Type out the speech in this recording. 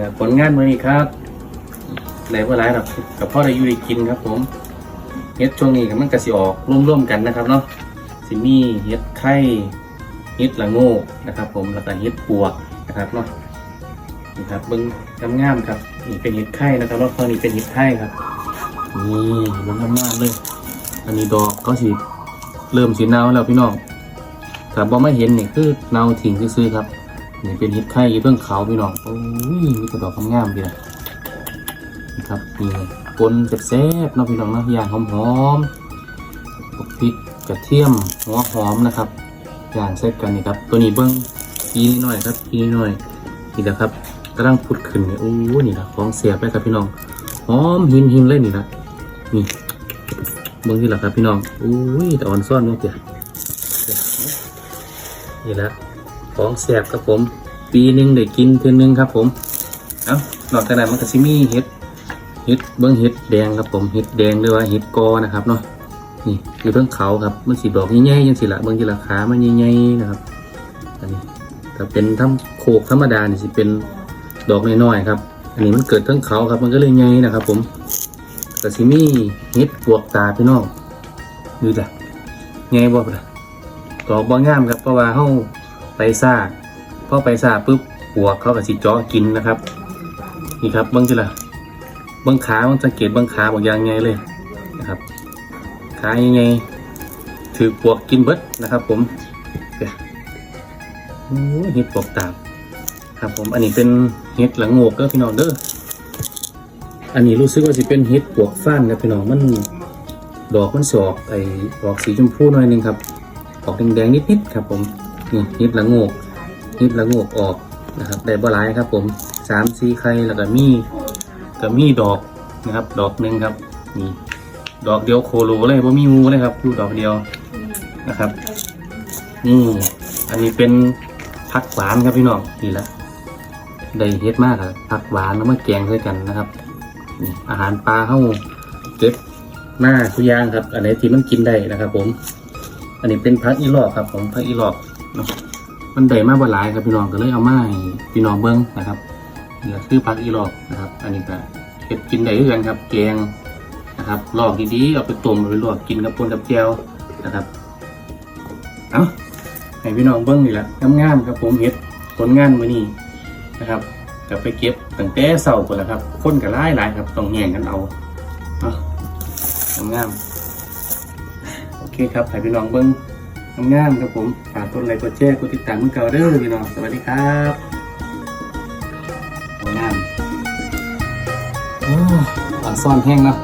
นะผลงานมือนี้ครับไหนว่าหลายหรอกกับพ่อได้อยู่ได้กินครับ ผมเฮ็ดช่วงนี้ก็มันก็สิออกร่วมๆกันนะครับเนาะสิมีเฮ็ดไข่เฮ็ดละโง่นะครับ ผมแล้วก็เฮ็ดปวกนะครับเนาะนี่ครับเบิ่งงามๆครับนี่เป็นเฮ็ดไข่นะครับแล้วฝั่งนี้เป็นเฮ็ดไข่ครับนี่เบิ่งงามๆเลย อันนี้ดอกก็สิเริ่มสีเนาแล้วพี่น้องถ้าบ่ไม่เห็นนี่คือเนาทิ้งซื่อๆครับ นี่เป็นเห็ดไข่ยู่เบื้องเขาพี่น้องโอ้ยมีแต่ดอกงามๆดีนะนี่ครับนี่ปนแซ่บๆเนาะพี่น้องเนาะย่างหอมๆพวกพริกกระเทียมหัวหอมนะครับย่างใส่กันนี่ครับ ตัวนี้เบิ้งพีนิดหน่อยครับพีนิดหน่อยนี่แหละครับกำลังพุดขึ้นเนี่ยโอ้นี่ละของเสียบเลยครับพี่น้องหอมหิมหิมเลยนี่ละนี่เบิ้งนี่แหละครับพี่น้องอุ้ยแต่อ่อนซ่อนเนาะเดี๋ยวเดี๋ยวนี่แหละ ของแสบครับผม ปีหนึ่งได้กินเทื่อนึงครับผมเอ้านอกจากนั้นมันก็สิมีเห็ดเห็ดเบิ้องเห็ดแดงครับผมเห็ดแดงหรือว่าเห็ดกอนะครับเนาะนี่คือเพิ่งเขาครับมันสีดอกใหญ่ๆยังสิละเบิ้องทีละขามันใหญ่ๆนะครับอันนี้ถ้าเป็นทำโคกธรรมดานี่สิเป็นดอกน้อยๆครับ อันนี้มันเกิดทั้องเขาครับมันก็เลยใหญ่นะครับ ผมแต่สิมีเห็ดปวกตาพี่น้องดูจ้ะใหญ่บ่ล่ะดอกบ่งามครับเพราะว่าเฮา ไปซ่าพอไปซ่าปุ๊บหัวเขากับสิจาะกินนะครับ นี่ครับเบิ้งจิละเบิ้งขาเบิ้งสังเกตเบิ้งขาบอกอย่างไงเลยนะครับขายังไงถือปวกกินเบิดนะครับ ผมเดี๋ยวโอ้เห็ดปวกตาบครับผมอันนี้เป็นเห็ดหลังโงกเด้อพี่น้องเด้ออันนี้รู้สึกว่าจะเป็นเห็ดปวกฟ้านครับพี่น้องมันดอกมันสอกไอออกสีชมพูหน่อยนึงครับ ออกแดงๆนิดๆครับผม นี่นิดละโงกนิดละโงกออกนะครับได้บ่หลายครับ ผมสามสี่ไข่แล้วก็มีก็มีดอกนะครับ ดอกหนึ่งครับนี่ดอกเดียวโคโลเลยว่ามีงูเลยครับอยู่ดอกเดียวนะครับนี่อันนี้เป็นผักหวานครับพี่น้องนี่ละได้เฮ็ดมากครับผักหวานแล้วมาแกงด้วยกันนะครับอาหารปลาเข้าเก็บหน้าทุย่างครับ อันไหนที่มันกินได้นะครับ ผม อันนี้เป็นพักอีหลอกครับ ผมพักอีหลอก มันได้มากกว่าหลายครับพี่น้องก็เลยเอามาให้พี่น้องเบิ้งนะครับนี่ก็คือพักอีหลอกนะครับ อันนี้ก็เก็บกินได้ด้วยกันครับ แกงนะครับหลอกดีๆเอาไปต้มเอาไปลวกกินกับปนกับแจวนะครับเอาให้พี่น้องเบิ้งนี่แหละงามๆครับผมเห็ดผลงานมื้อนี้นะครับกับไปเก็บตั้งแต่เสาร์ก่อนแหละครับคนก็หลายหลายครับต้องแย่งกันเอาเนาะงามๆโอเคครับให้พี่น้องเบิ้ง งามๆครับผมฝากกดไลค์กดแชร์กดติดตามมือเก่าเด้อพี่น้องสวัสดีครับงามอ้อ่อนซ่อนแห้งเนาะ